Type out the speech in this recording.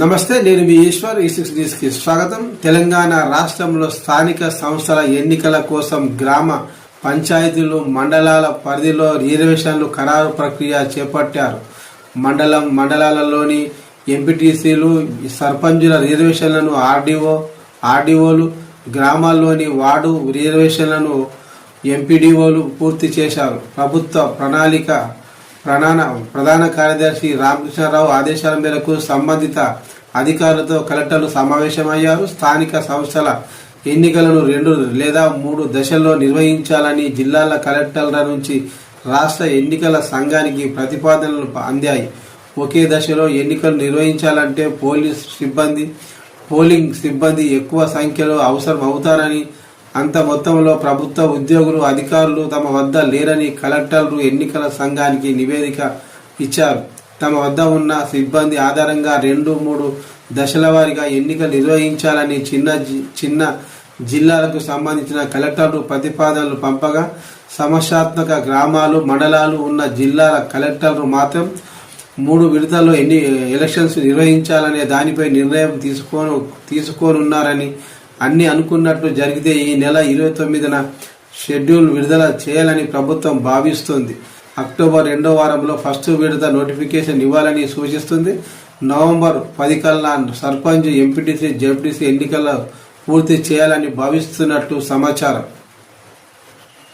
నమస్తే నేను మీ ఈశ్వర్ ఈ సిక్స్ స్వాగతం. తెలంగాణ రాష్ట్రంలో స్థానిక సంస్థల ఎన్నికల కోసం గ్రామ పంచాయతీలు మండలాల పరిధిలో రిజర్వేషన్లు ఖరారు ప్రక్రియ చేపట్టారు. మండలం మండలాలలోని ఎంపీటీసీలు సర్పంచుల రిజర్వేషన్లను ఆర్డీఓ ఆర్డీఓలు గ్రామాల్లోని వార్డు రిజర్వేషన్లను ఎంపీడీఓలు పూర్తి చేశారు. ప్రభుత్వ ప్రణాళిక ప్రధాన ప్రధాన కార్యదర్శి రామకృష్ణారావు ఆదేశాల మేరకు సంబంధిత అధికారులతో కలెక్టర్లు సమావేశమయ్యారు. స్థానిక సంస్థల ఎన్నికలను రెండు లేదా మూడు దశల్లో నిర్వహించాలని జిల్లాల కలెక్టర్ల నుంచి రాష్ట్ర ఎన్నికల సంఘానికి ప్రతిపాదనలు అందాయి. ఒకే దశలో ఎన్నికలు నిర్వహించాలంటే పోలీస్ సిబ్బంది పోలింగ్ సిబ్బంది ఎక్కువ సంఖ్యలో అవసరం అవుతారని అంత మొత్తంలో ప్రభుత్వ ఉద్యోగులు అధికారులు తమ వద్ద లేరని కలెక్టర్లు ఎన్నికల సంఘానికి నివేదిక ఇచ్చారు. తమ వద్ద ఉన్న సిబ్బంది ఆధారంగా రెండు మూడు దశల వారీగా ఎన్నికలు నిర్వహించాలని చిన్న చిన్న జిల్లాలకు సంబంధించిన కలెక్టర్లు ప్రతిపాదనలు పంపగా సమస్యాత్మక గ్రామాలు మండలాలు ఉన్న జిల్లాల కలెక్టర్లు మాత్రం మూడు విడతల్లో ఎన్ని ఎలక్షన్స్ నిర్వహించాలనే దానిపై నిర్ణయం తీసుకోను తీసుకోనున్నారని అన్ని అనుకున్నట్లు జరిగితే ఈ నెల ఇరవై తొమ్మిదిన షెడ్యూల్ విడుదల చేయాలని ప్రభుత్వం భావిస్తుంది. అక్టోబర్ రెండో వారంలో ఫస్ట్ విడత నోటిఫికేషన్ ఇవ్వాలని సూచిస్తుంది. నవంబర్ పది కల్లా సర్పంచ్ ఎంపీటీసీ జెడ్పీటీసీ ఎన్నికల పూర్తి చేయాలని భావిస్తున్నట్లు సమాచారం.